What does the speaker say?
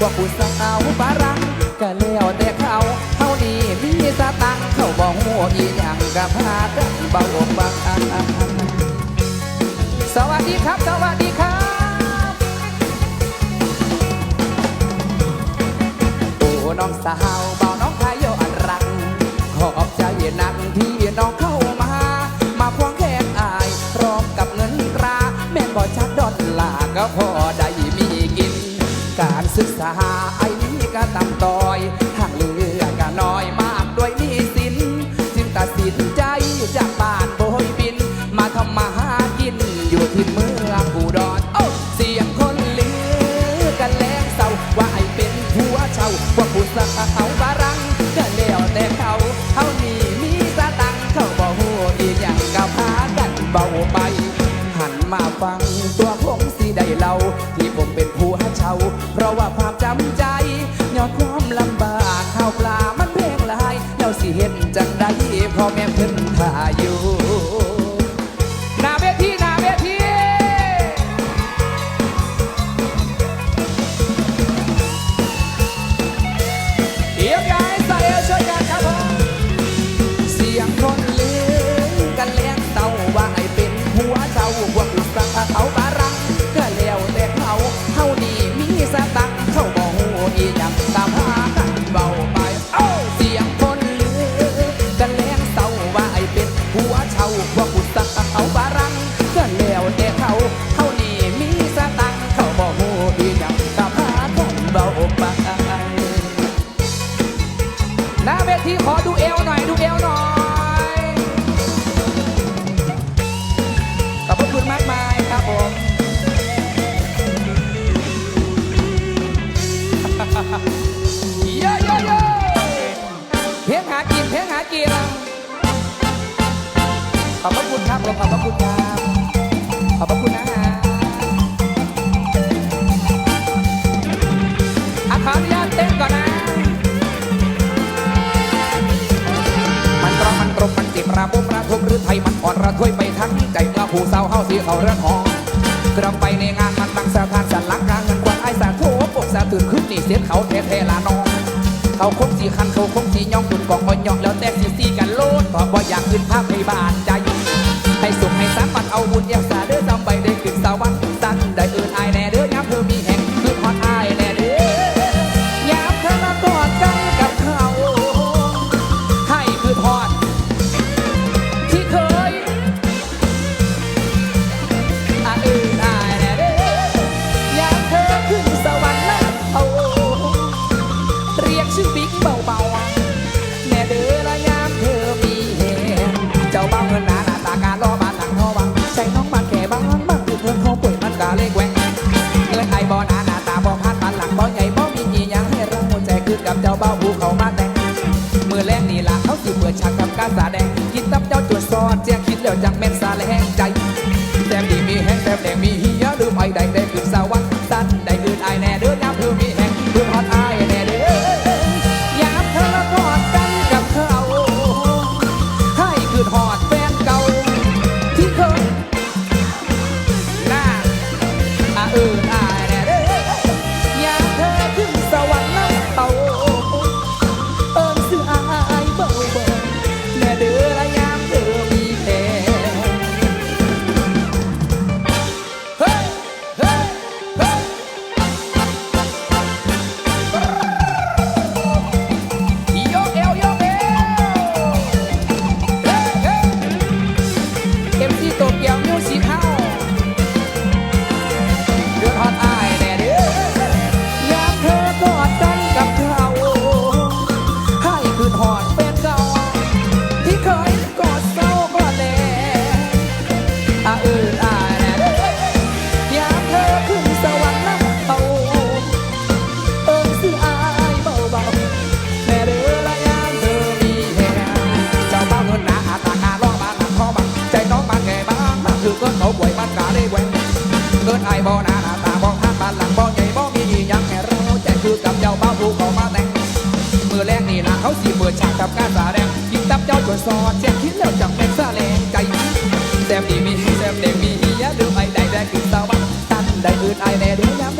พวกผู้สาวบารังก็แล้วแต่เขาเท่านี้มีสตังเขาบอกหัวอีหยังก็พากันเบาบางสวัสดีครับ สวัสดีครับ โอ้น้องสาวเบาน้องขายโยอันรัง ขอบใจนักที่น้องเข้ามา มาพวงแขนอายพร้อมกับเงินตรา แม่นบ่ชัดดอลลาร์ก็พอได้มีกิน การศึกษาไอ้นี่ก็ต่ำต้อยทางเลือกก็น้อยมากด้วยหนี้สินจึงตัดสินใจจากบ้านโบยบิน มาทำมาหากินอยู่ที่เมือง เห็นจังได้พ่อแม่เพิ่นพาอยู่ อบพระคุณครับผมขอบพระคุณครับขอบพระคุณนะฮะอาขออนุญาตเต้นก่อนนะ มันตรองมันตรมมันจิบระบมระทมหรือไทยมันอ่อนระทวยไปทั้งใจเมื่อหูสาวเฮาสีเขาเรือนหองกระไปในงานมันตั้งสถานสันหลังกลางเงินกวนไอ้สาโถปกสาตื่นขึ้นนี่เสียเขาเทเทลานองเขาคงสีคันเขาคงสีย่องตุนกองอ่อนย่องแล้วแต่สีสีกันโลดเพราะว่อยากขึ้นภาพในบ้านใจ ให้สุขให้สามันเอาบุญเอวสาเด้อจำไปได้ขึ้นสวรรค์สันด เจ้าเบ้าภูเขามาแต่งมือแรงนี่ล่ะเขาสิเปิดฉากทำการแสดงกินตับเจ้าจวดซอนเจียคิดแล้วจังแม่นสาแลแห้งใจ เขาสิเปิดฉากกับการแสดงยิงตับเจ้าจนสอแจ้งคิดแล้วจังเป็นซาแรงใจแซมดีมีแซมเด็กมีเฮียลืมไอ้ไดได้คือสาวบ้านตันได้อื่นไอ้แน่เดียวยามเธอ